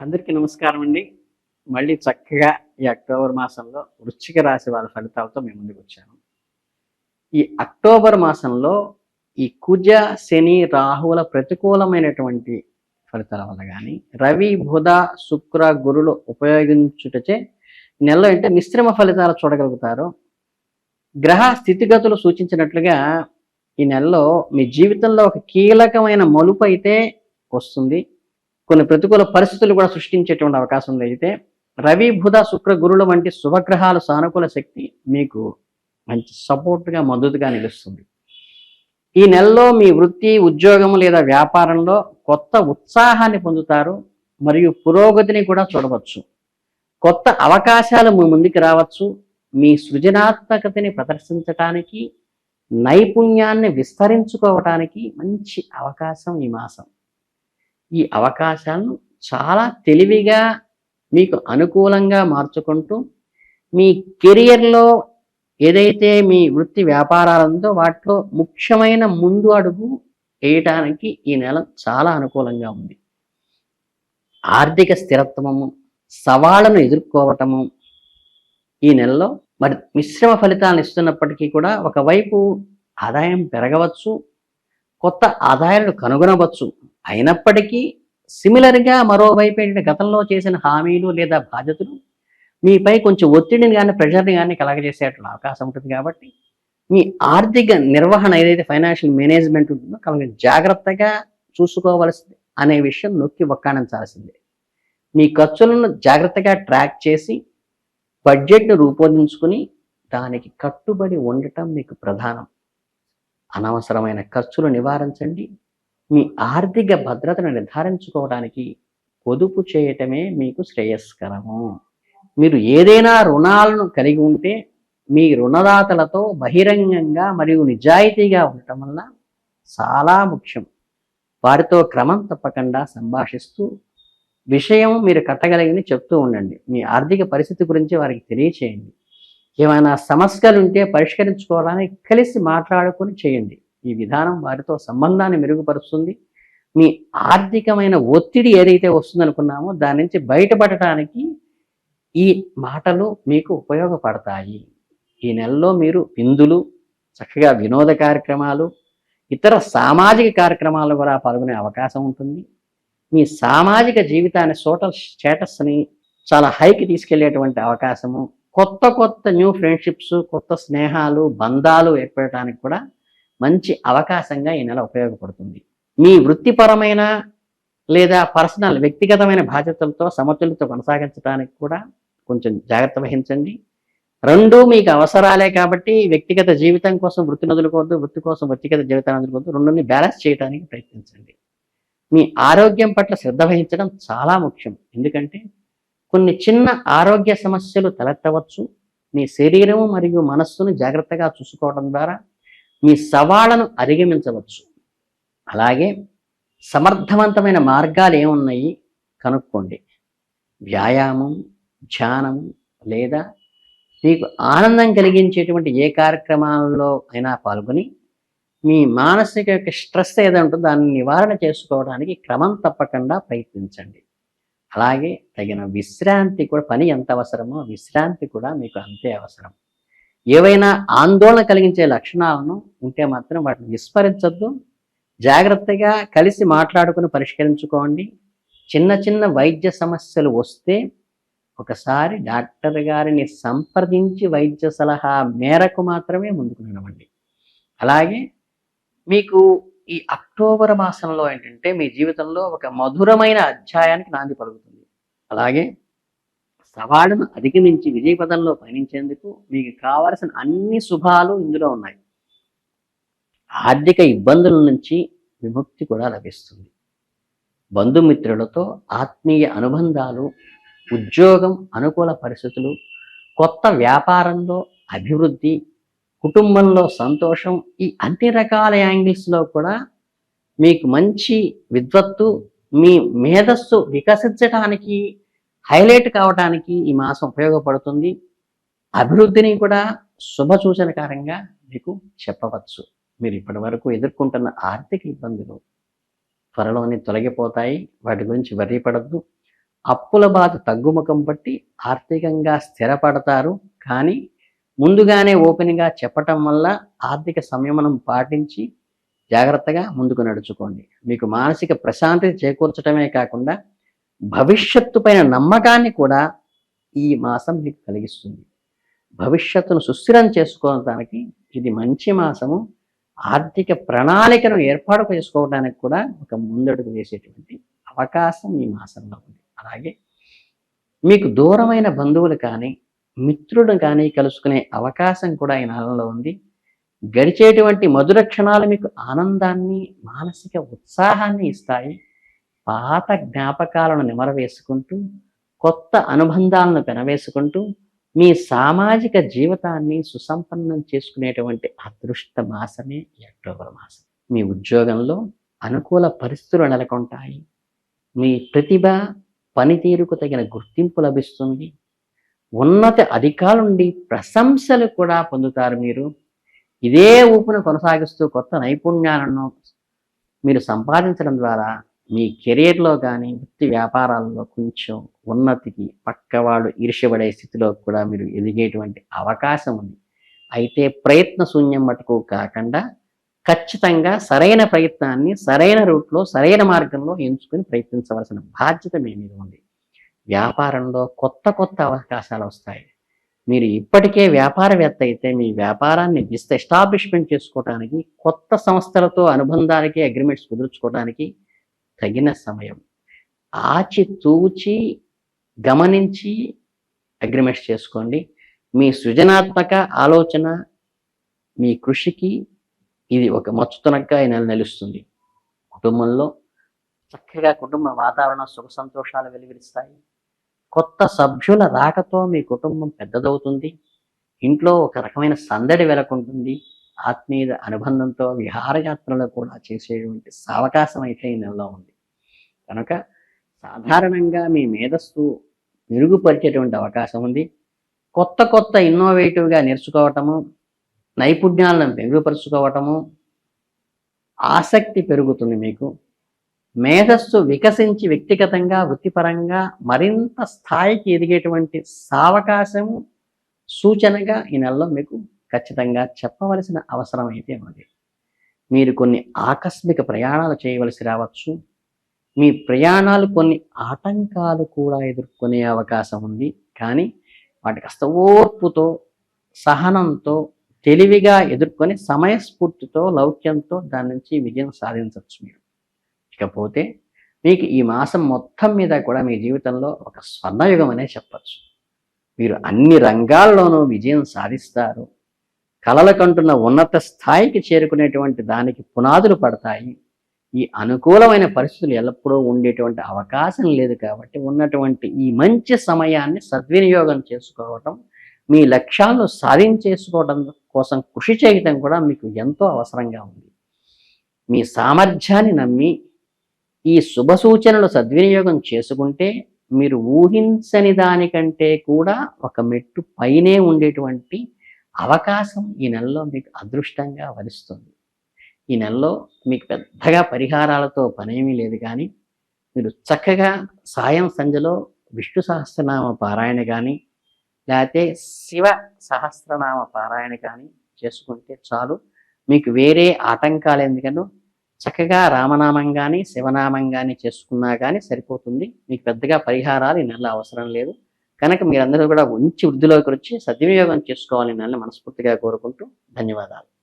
అందరికీ నమస్కారం అండి. మళ్ళీ చక్కగా ఈ అక్టోబర్ మాసంలో వృశ్చిక రాశి వారి ఫలితాలతో మేము ముందుకు వచ్చాను ఈ అక్టోబర్ మాసంలో ఈ కుజ శని రాహువుల ప్రతికూలమైనటువంటి ఫలితాల వల్ల కానీ రవి బుధ శుక్ర గురులు ఉపయోగించుటచే ఈ నెలలో అంటే మిశ్రమ ఫలితాలు చూడగలుగుతారు. గ్రహ స్థితిగతులు సూచించినట్లుగా ఈ నెలలో మీ జీవితంలో ఒక కీలకమైన మలుపు అయితే వస్తుంది. కొన్ని ప్రతికూల పరిస్థితులు కూడా సృష్టించేటువంటి అవకాశం ఉంది. అయితే రవి బుధ శుక్ర గురుల వంటి శుభగ్రహాల సానుకూల శక్తి మీకు మంచి సపోర్ట్గా మద్దతుగా నిలుస్తుంది. ఈ నెలలో మీ వృత్తి ఉద్యోగం లేదా వ్యాపారంలో కొత్త ఉత్సాహాన్ని పొందుతారు మరియు పురోగతిని కూడా చూడవచ్చు. కొత్త అవకాశాలు మీ ముందుకు రావచ్చు. మీ సృజనాత్మకతని ప్రదర్శించటానికి నైపుణ్యాన్ని విస్తరించుకోవటానికి మంచి అవకాశం ఈ మాసం. ఈ అవకాశాలను చాలా తెలివిగా మీకు అనుకూలంగా మార్చుకుంటూ మీ కెరియర్లో ఏదైతే మీ వృత్తి వ్యాపారాలందో వాటిలో ముఖ్యమైన ముందు అడుగు వేయటానికి ఈ నెల చాలా అనుకూలంగా ఉంది. ఆర్థిక స్థిరత్వము సవాళ్ళను ఎదుర్కోవటము ఈ నెలలో మరి మిశ్రమ ఫలితాలను ఇస్తున్నప్పటికీ కూడా ఒకవైపు ఆదాయం పెరగవచ్చు కొత్త ఆదాయాలను కనుగొనవచ్చు. అయినప్పటికీ సిమిలర్గా మరోవైపు ఏంటంటే గతంలో చేసిన హామీలు లేదా బాధ్యతలు మీపై కొంచెం ఒత్తిడిని కానీ ప్రెషర్ని కానీ కలగజేసేటువంటి అవకాశం ఉంటుంది కాబట్టి మీ ఆర్థిక నిర్వహణ ఏదైతే ఫైనాన్షియల్ మేనేజ్మెంట్ ఉంటుందో కనుక జాగ్రత్తగా చూసుకోవాల్సింది అనే విషయం నొక్కి ఒక్కాణించాల్సిందే మీ ఖర్చులను జాగ్రత్తగా ట్రాక్ చేసి బడ్జెట్ను రూపొందించుకుని దానికి కట్టుబడి ఉండటం మీకు ప్రధానం. అనవసరమైన ఖర్చులు నివారించండి. మీ ఆర్థిక భద్రతను నిర్ధారించుకోవడానికి పొదుపు చేయటమే మీకు శ్రేయస్కరము. మీరు ఏదైనా రుణాలను కలిగి ఉంటే మీ రుణదాతలతో బహిరంగంగా మరియు నిజాయితీగా ఉండటం వల్ల చాలా ముఖ్యం. వారితో క్రమం తప్పకుండా సంభాషిస్తూ విషయం మీరు కట్టగలిగింది చెప్తూ ఉండండి. మీ ఆర్థిక పరిస్థితి గురించి వారికి తెలియచేయండి. ఏమైనా సమస్యలు ఉంటే పరిష్కరించుకోవాలని కలిసి మాట్లాడుకొని చేయండి. ఈ విధానం వారితో సంబంధాన్ని మెరుగుపరుస్తుంది. మీ ఆర్థికమైన ఒత్తిడి ఏదైతే వస్తుందనుకున్నామో దాని నుంచి బయటపడటానికి ఈ మాటలు మీకు ఉపయోగపడతాయి. ఈ నెలలో మీరు విందులు చక్కగా వినోద కార్యక్రమాలు ఇతర సామాజిక కార్యక్రమాలు కూడా పాల్గొనే అవకాశం ఉంటుంది. మీ సామాజిక జీవితాన్ని సోషల్ స్టేటస్ని చాలా హైకి తీసుకెళ్ళేటువంటి అవకాశము. కొత్త కొత్త న్యూ ఫ్రెండ్షిప్స్ కొత్త స్నేహాలు బంధాలు ఏర్పడటానికి కూడా మంచి అవకాశంగా ఈ నెల ఉపయోగపడుతుంది. మీ వృత్తిపరమైన లేదా పర్సనల్ వ్యక్తిగతమైన బాధ్యతలతో సమతుల్యత కొనసాగించడానికి కూడా కొంచెం జాగ్రత్త వహించండి. రెండు మీకు అవసరాలే కాబట్టి వ్యక్తిగత జీవితం కోసం వృత్తిని వదులుకోవద్దు వృత్తి కోసం వ్యక్తిగత జీవితాన్ని వదులుకోవద్దు రెండుని బ్యాలెన్స్ చేయడానికి ప్రయత్నించండి. మీ ఆరోగ్యం పట్ల శ్రద్ధ వహించడం చాలా ముఖ్యం. ఎందుకంటే కొన్ని చిన్న ఆరోగ్య సమస్యలు తలెత్తవచ్చు. మీ శరీరం మరియు మనస్సును జాగ్రత్తగా చూసుకోవడం ద్వారా మీ సవాళ్ళను అధిగమించవచ్చు. అలాగే సమర్థవంతమైన మార్గాలు ఏమున్నాయి? కనుక్కోండి. వ్యాయామం ధ్యానం లేదా మీకు ఆనందం కలిగించేటువంటి ఏ కార్యక్రమాల్లో అయినా పాల్గొని మీ మానసిక యొక్క స్ట్రెస్ ఏదో ఉంటుందో దాన్ని నివారణ చేసుకోవడానికి క్రమం తప్పకుండా ప్రయత్నించండి. అలాగే తగిన విశ్రాంతి కూడా పని ఎంత అవసరమో విశ్రాంతి కూడా మీకు అంతే అవసరం. ఏవైనా ఆందోళన కలిగించే లక్షణాలను ఉంటే మాత్రం వాటిని విస్మరించద్దు. జాగ్రత్తగా కలిసి మాట్లాడుకుని పరిష్కరించుకోండి. చిన్న చిన్న వైద్య సమస్యలు వస్తే ఒకసారి డాక్టర్ గారిని సంప్రదించి వైద్య సలహా మేరకు మాత్రమే ముందుకు నడవండి. అలాగే మీకు ఈ అక్టోబర్ మాసంలో ఏంటంటే మీ జీవితంలో ఒక మధురమైన అధ్యాయానికి నాంది పలుకుతుంది. అలాగే సవాళ్ళను అధిగమించి విజయపదంలో పయనించేందుకు మీకు కావలసిన అన్ని శుభాలు ఇందులో ఉన్నాయి. ఆర్థిక ఇబ్బందుల నుంచి విముక్తి కూడా లభిస్తుంది. బంధుమిత్రులతో ఆత్మీయ అనుబంధాలు ఉద్యోగం అనుకూల పరిస్థితులు కొత్త వ్యాపారంలో అభివృద్ధి కుటుంబంలో సంతోషం ఈ అన్ని రకాల యాంగిల్స్లో కూడా మీకు మంచి విద్వత్తు మీ మేధస్సు వికసించడానికి హైలైట్ కావడానికి ఈ మాసం ఉపయోగపడుతుంది. అభివృద్ధిని కూడా శుభ సూచనకారంగా మీకు చెప్పవచ్చు. మీరు ఇప్పటి వరకు ఎదుర్కొంటున్న ఆర్థిక ఇబ్బందులు త్వరలోనే తొలగిపోతాయి. వాటి గురించి వర్రీపడద్దు అప్పుల బాధ తగ్గుముఖం బట్టి ఆర్థికంగా స్థిరపడతారు. కానీ ముందుగానే ఓపెన్గా చెప్పటం వల్ల ఆర్థిక సంయమనం పాటించి జాగ్రత్తగా ముందుకు నడుచుకోండి. మీకు మానసిక ప్రశాంతత చేకూర్చడమే కాకుండా భవిష్యత్తు పైన నమ్మకాన్ని కూడా ఈ మాసం మీకు కలిగిస్తుంది. భవిష్యత్తును సుస్థిరం చేసుకోవడానికి ఇది మంచి మాసము. ఆర్థిక ప్రణాళికను ఏర్పాటు చేసుకోవడానికి కూడా ఒక ముందడుగు వేసేటువంటి అవకాశం ఈ మాసంలో ఉంది. అలాగే మీకు దూరమైన బంధువులు కానీ మిత్రుడు కానీ కలుసుకునే అవకాశం కూడా ఈ నెలలో ఉంది. గడిచేటువంటి మధుర క్షణాలు మీకు ఆనందాన్ని మానసిక ఉత్సాహాన్ని ఇస్తాయి. పాత జ్ఞాపకాలను నిమరవేసుకుంటూ కొత్త అనుబంధాలను పెనవేసుకుంటూ మీ సామాజిక జీవితాన్ని సుసంపన్నం చేసుకునేటువంటి అదృష్ట మాసమే ఈ అక్టోబర్ మాసం. మీ ఉద్యోగంలో అనుకూల పరిస్థితులు నెలకొంటాయి. మీ ప్రతిభ పనితీరుకు తగిన గుర్తింపు లభిస్తుంది. ఉన్నత అధికారుల నుండి ప్రశంసలు కూడా పొందుతారు మీరు. ఇదే ఊపును కొనసాగిస్తూ కొత్త నైపుణ్యాలను మీరు సంపాదించడం ద్వారా మీ కెరీర్లో కానీ వృత్తి వ్యాపారాల్లో కొంచెం ఉన్నతికి పక్కవాడు ఈర్ష్యపడే స్థితిలో కూడా మీరు ఎదిగేటువంటి అవకాశం ఉంది. అయితే ప్రయత్న శూన్యం మటుకు కాకుండా ఖచ్చితంగా సరైన ప్రయత్నాన్ని సరైన రూట్లో సరైన మార్గంలో ఎంచుకుని ప్రయత్నించవలసిన బాధ్యత మీ మీద ఉంది. వ్యాపారంలో కొత్త కొత్త అవకాశాలు వస్తాయి. మీరు ఇప్పటికే వ్యాపారవేత్త అయితే మీ వ్యాపారాన్ని విస్త ఎస్టాబ్లిష్మెంట్ చేసుకోవడానికి కొత్త సంస్థలతో అనుబంధానికి అగ్రిమెంట్స్ కుదుర్చుకోవడానికి తగిన సమయం. ఆచి తూచి గమనించి అగ్రిమెంట్స్ చేసుకోండి. మీ సృజనాత్మక ఆలోచన మీ కృషికి ఇది ఒక మచ్చుతనగ్గా నెల నిలుస్తుంది. కుటుంబంలో చక్కగా కుటుంబ వాతావరణం సుఖ సంతోషాలు వెలువరిస్తాయి. కొత్త సభ్యుల రాకతో మీ కుటుంబం పెద్దదవుతుంది. ఇంట్లో ఒక రకమైన సందడి వెలకుంటుంది. ఆత్మీయ అనుబంధంతో విహారయాత్రలు కూడా చేసేటువంటి సావకాశం అయితే ఈ నెలలో ఉంది. కనుక సాధారణంగా మీ మేధస్సు మెరుగుపరిచేటువంటి అవకాశం ఉంది. కొత్త కొత్త ఇన్నోవేటివ్గా నేర్చుకోవటము నైపుణ్యాలను మెరుగుపరుచుకోవటము ఆసక్తి పెరుగుతుంది మీకు. మేధస్సు వికసించి వ్యక్తిగతంగా వృత్తిపరంగా మరింత స్థాయికి ఎదిగేటువంటి సావకాశము సూచనగా ఈ నెలలో మీకు ఖచ్చితంగా చెప్పవలసిన అవసరం అయితే ఉంది. మీరు కొన్ని ఆకస్మిక ప్రయాణాలు చేయవలసి రావచ్చు. మీ ప్రయాణాలు కొన్ని ఆటంకాలు కూడా ఎదుర్కొనే అవకాశం ఉంది. కానీ వాటి కాస్త ఓర్పుతో సహనంతో తెలివిగా ఎదుర్కొని సమయస్ఫూర్తితో లౌక్యంతో దాని నుంచి విజయం సాధించవచ్చు మీరు. ఇకపోతే మీకు ఈ మాసం మొత్తం మీద కూడా మీ జీవితంలో ఒక స్వర్ణయుగం అనే చెప్పచ్చు. మీరు అన్ని రంగాల్లోనూ విజయం సాధిస్తారు. కలలకంటున్న ఉన్నత స్థాయికి చేరుకునేటువంటి దానికి పునాదులు పడతాయి. ఈ అనుకూలమైన పరిస్థితులు ఎల్లప్పుడూ ఉండేటువంటి అవకాశం లేదు కాబట్టి ఉన్నటువంటి ఈ మంచి సమయాన్ని సద్వినియోగం చేసుకోవటం మీ లక్ష్యాలను సాధించేసుకోవడం కోసం కృషి చేయటం కూడా మీకు ఎంతో అవసరంగా ఉంది. మీ సామర్థ్యాన్ని నమ్మి ఈ శుభ సూచనలు సద్వినియోగం చేసుకుంటే మీరు ఊహించని దానికంటే కూడా ఒక మెట్టు పైనే ఉండేటువంటి అవకాశం ఈ నెలలో మీకు అదృష్టంగా వరిస్తుంది. ఈ నెలలో మీకు పెద్దగా పరిహారాలతో పనేమీ లేదు కానీ మీరు చక్కగా సాయం సంధ్యలో విష్ణు సహస్రనామ పారాయణ కానీ లేకపోతే శివ సహస్రనామ పారాయణ కానీ చేసుకుంటే చాలు. మీకు వేరే ఆటంకాలు ఎందుకనో చక్కగా రామనామం కానీ శివనామం కానీ చేసుకున్నా కానీ సరిపోతుంది. మీకు పెద్దగా పరిహారాలు ఈ నెల అవసరం లేదు. కనుక మీరందరూ కూడా మంచి వృద్ధిలోకి వచ్చి సద్వినియోగం చేసుకోవాలని మనస్ఫూర్తిగా కోరుకుంటూ ధన్యవాదాలు.